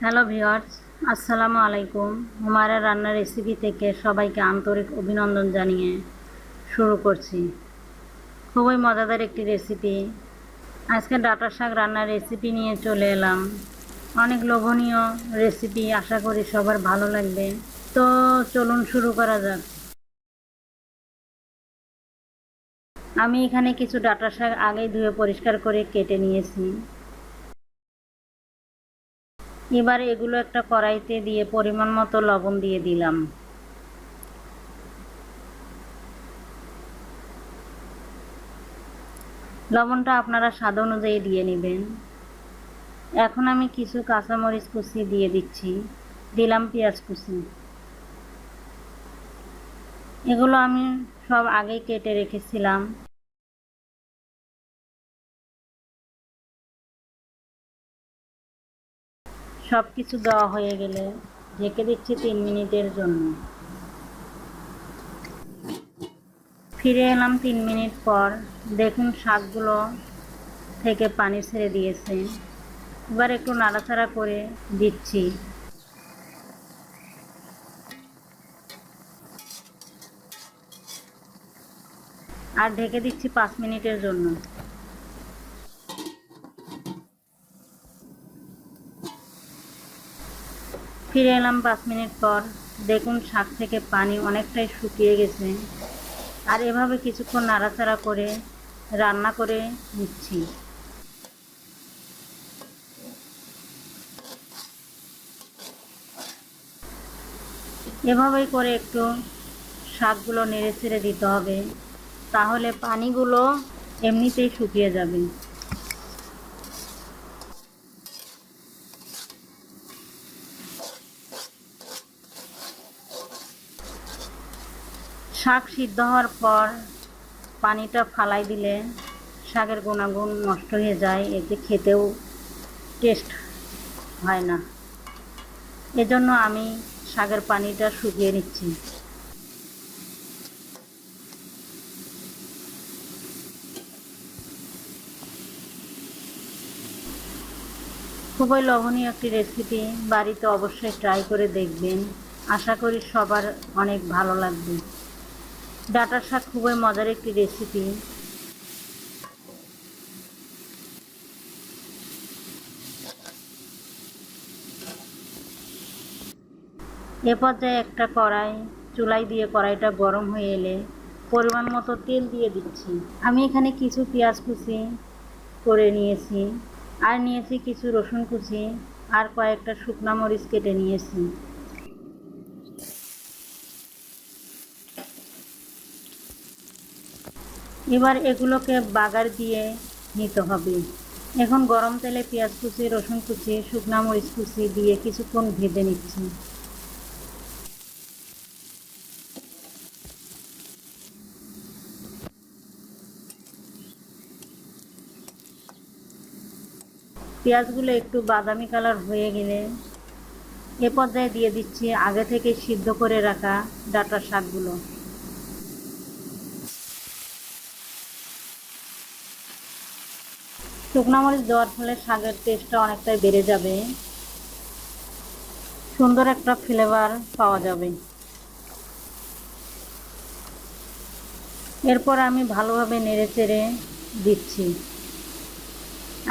Hello viewers আসসালামু আলাইকুম হুমারা রান্নার রেসিপি থেকে সবাইকে আন্তরিক অভিনন্দন জানিয়ে শুরু করছি খুবই মজাদার একটি রেসিপি আজকে ডাটা শাক রান্নার রেসিপি নিয়ে চলে এলাম অনেক লোভনীয় রেসিপি আশা করি সবার ভালো লাগবে তো চলুন শুরু করা যাক আমি এখানে কিছু ডাটা শাক আগেই ধুয়ে পরিষ্কার করে কেটে নিয়েছি এবার এগুলো একটা কড়াইতে দিয়ে পরিমাণ মতো লবণ দিয়ে দিলাম। লবণটা আপনারা স্বাদ অনুযায়ী দিয়ে নেবেন। এখন আমি কিছু কাঁচামরিচ কুচি দিয়ে দিচ্ছি। দিলাম পেঁয়াজ কুচি। এগুলো আমি সব আগেই কেটে রেখেছিলাম। সব কিছু দেওয়া হয়ে গেলে ঢেকে দিচ্ছি তিন মিনিটের জন্য। ফিরে এলাম তিন মিনিট পর। দেখুন শাকগুলো থেকে পানি ছেড়ে দিয়েছে। এবার একটু নাড়াচাড়া করে দিচ্ছি। আর ঢেকে দিচ্ছি পাঁচ মিনিটের জন্য। ফিরে এলাম পাঁচ মিনিট পর। দেখুন, শাক থেকে পানি অনেকটাই শুকিয়ে গেছে। আর এভাবে কিছুক্ষণ নাড়াচাড়া করে রান্না করে নিচ্ছি। এভাবেই করে একটু শাকগুলো নেড়ে ছেড়ে দিতে হবে, তাহলে পানিগুলো এমনিতেই শুকিয়ে যাবে। শাক সিদ্ধ হওয়ার পর পানিটা ফালাই দিলে শাকের গুণাগুণ নষ্ট হয়ে যায়, এতে খেতেও টেস্ট হয় না। এজন্য আমি শাকের পানিটা শুকিয়ে নিচ্ছি। খুবই লোভনীয় একটি রেসিপি বাড়িতে অবশ্যই ট্রাই করে দেখবেন। আশা করি সবার অনেক ভালো লাগবে। ডাটার শাক খুবই মজার একটি রেসিপি এ পর্যায়ে একটা কড়াই, চুলাই দিয়ে কড়াইটা গরম হয়ে এলে পরিমাণ মতো তেল দিয়ে দিচ্ছি। আমি এখানে কিছু পেঁয়াজ কুচি করে নিয়েছি আর নিয়েছি কিছু রসুন কুচি আর কয়েকটা শুকনা মরিচ কেটে নিয়েছি। এবার এগুলোকে বাগার দিয়ে নিতে হবে। এখন গরম তেলে পেঁয়াজ কুচি, রসুন কুচি, শুকনা মরিচ কুচি দিয়ে কিছুক্ষণ ভেজে নিচ্ছি। পেঁয়াজগুলো একটু বাদামি কালার হয়ে গেলে এ পর্যায়ে দিয়ে দিচ্ছি আগে থেকে সিদ্ধ করে রাখা ডাটা শাকগুলো। শুকনো মরিচ দেওয়ার ফলে শাকের টেস্টটা অনেকটাই বেড়ে যাবে। সুন্দর একটা ফ্লেভার পাওয়া যাবে। এরপর আমি ভালোভাবে নেড়ে চেড়ে দিচ্ছি।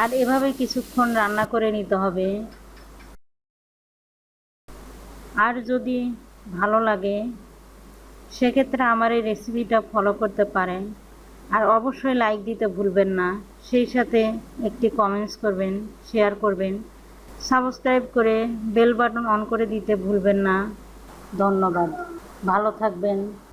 আর এভাবে কিছুক্ষণ রান্না করে নিতে হবে। আর যদি ভালো লাগে, সেক্ষেত্রে আমার এই রেসিপিটা ফলো করতে পারেন। আর অবশ্যই লাইক দিতে ভুলবেন না। সেই সাথে একটি কমেন্টস করবেন শেয়ার করবেন। সাবস্ক্রাইব করে বেল বাটন অন করে দিতে ভুলবেন না। ধন্যবাদ। ভালো থাকবেন।